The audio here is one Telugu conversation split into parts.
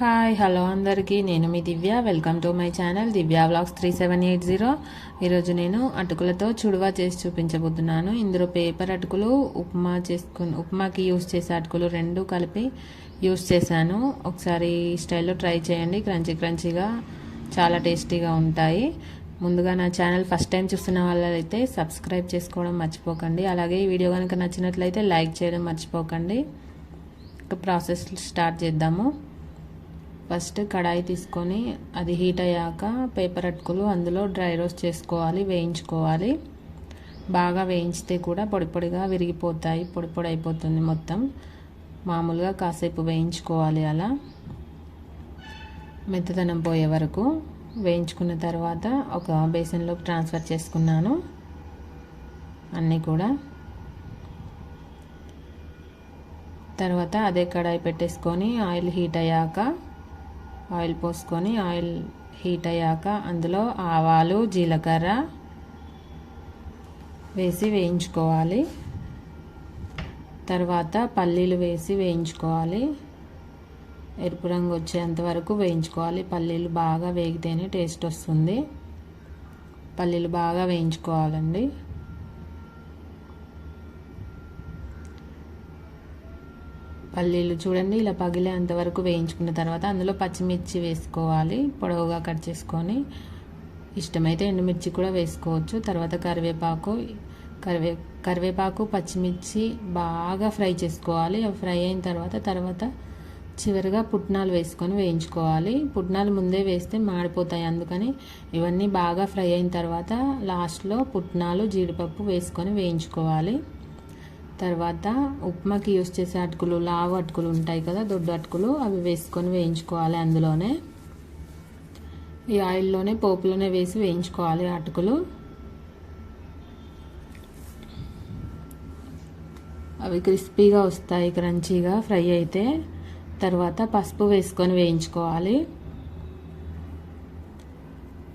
హాయ్ హలో అందరికీ. నేను మీ Divya. Welcome to my channel Divya vlogs three seven eight zero ఈరోజు నేను అటుకులతో చుడువా చేసి చూపించబోతున్నాను. ఇందులో పేపర్ అటుకులు ఉప్మా చేసుకుని ఉప్మాకి యూస్ చేసే అటుకులు రెండు కలిపి యూస్ చేశాను. ఒకసారి స్టైల్లో ట్రై చేయండి. క్రంచీ క్రంచీగా చాలా టేస్టీగా ఉంటాయి. ముందుగా నా ఛానల్ ఫస్ట్ టైం చూస్తున్న వాళ్ళైతే సబ్స్క్రైబ్ చేసుకోవడం మర్చిపోకండి. అలాగే ఈ వీడియో కనుక నచ్చినట్లయితే లైక్ చేయడం మర్చిపోకండి. ప్రాసెస్ స్టార్ట్ చేద్దాము. ఫస్ట్ కడాయి తీసుకొని అది హీట్ అయ్యాక పేపర్ అటుకులు అందులో డ్రై రోస్ట్ చేసుకోవాలి వేయించుకోవాలి. బాగా వేయించితే కూడా పొడి పొడిగా విరిగిపోతాయి పొడి పొడి అయిపోతుంది మొత్తం. మామూలుగా కాసేపు వేయించుకోవాలి అలా. మెత్తదనం పోయే వరకు వేయించుకున్న తర్వాత ఒక బేసన్లోకి ట్రాన్స్ఫర్ చేసుకున్నాను. అన్నీ కూడా. తర్వాత అదే కడాయి పెట్టేసుకొని ఆయిల్ హీట్ అయ్యాక ఆయిల్ పోసుకొని ఆయిల్ హీట్ అయ్యాక అందులో ఆవాలు జీలకర్ర వేసి వేయించుకోవాలి. తర్వాత పల్లీలు వేసి వేయించుకోవాలి. ఎరుపు రంగు వచ్చేంత వరకు వేయించుకోవాలి. పల్లీలు బాగా వేగితేనే టేస్ట్ వస్తుంది. పల్లీలు బాగా వేయించుకోవాలండి. పల్లీలు చూడండి ఇలా పగిలే అంతవరకు వేయించుకున్న తర్వాత అందులో పచ్చిమిర్చి వేసుకోవాలి పొడవుగా కట్ చేసుకొని. ఇష్టమైతే ఎండుమిర్చి కూడా వేసుకోవచ్చు. తర్వాత కరివేపాకు కరివే కరివేపాకు పచ్చిమిర్చి బాగా ఫ్రై చేసుకోవాలి. ఫ్రై అయిన తర్వాత తర్వాత చివరిగా పుట్నాలు వేసుకొని వేయించుకోవాలి. పుట్నాలు ముందే వేస్తే మాడిపోతాయి అందుకని ఇవన్నీ బాగా ఫ్రై అయిన తర్వాత లాస్ట్లో పుట్నాలు జీడిపప్పు వేసుకొని వేయించుకోవాలి. తర్వాత ఉప్మాకి యూస్ చేసే అటుకులు లావు అటుకులు ఉంటాయి కదా దొడ్డు అటుకులు అవి వేసుకొని వేయించుకోవాలి అందులోనే. ఈ ఆయిల్లోనే పోపులోనే వేసి వేయించుకోవాలి అటుకులు. అవి క్రిస్పీగా వస్తాయి క్రంచీగా ఫ్రై అయితే. తర్వాత పసుపు వేసుకొని వేయించుకోవాలి.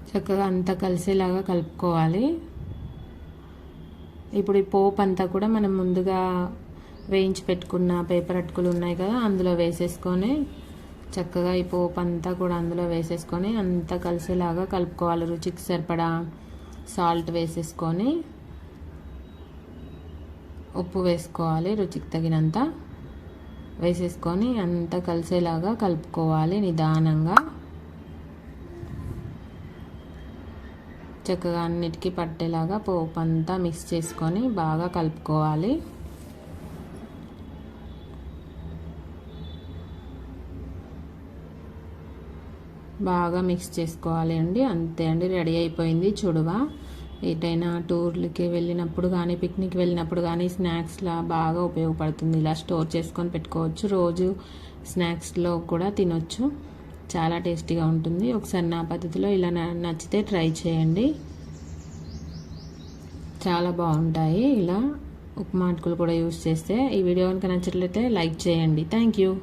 చక్కగా అంతా కలిసేలాగా కలుపుకోవాలి. ఇప్పుడు ఈ పోపు అంతా కూడా మనం ముందుగా వేయించి పెట్టుకున్న పేపర్ అటుకులు ఉన్నాయి కదా అందులో వేసేసుకొని చక్కగా ఈ పోపు అంతా కూడా అందులో వేసేసుకొని అంతా కలిసేలాగా కలుపుకోవాలి. రుచికి సరిపడా సాల్ట్ వేసేసుకొని ఉప్పు వేసుకోవాలి రుచికి తగినంత. వేసేసుకొని అంతా కలిసేలాగా కలుపుకోవాలి నిదానంగా. చక్కగా అన్నిటికీ పట్టేలాగా పోపు అంతా మిక్స్ చేసుకొని బాగా కలుపుకోవాలి. బాగా మిక్స్ చేసుకోవాలి అండి. అంతే అండి రెడీ అయిపోయింది చూడువా. ఎటైనా టూర్లకి వెళ్ళినప్పుడు కానీ పిక్నిక్ వెళ్ళినప్పుడు కానీ స్నాక్స్లా బాగా ఉపయోగపడుతుంది. ఇలా స్టోర్ చేసుకొని పెట్టుకోవచ్చు. రోజు స్నాక్స్లో కూడా తినొచ్చు. చాలా టేస్టీగా ఉంటుంది. ఒకసారి నా పద్ధతిలో ఇలా నచ్చితే ట్రై చేయండి. చాలా బాగుంటాయి ఇలా ఉప్మా అటుకులు కూడా యూస్ చేస్తే. ఈ వీడియో కనుక నచ్చట్లయితే లైక్ చేయండి. Thank you.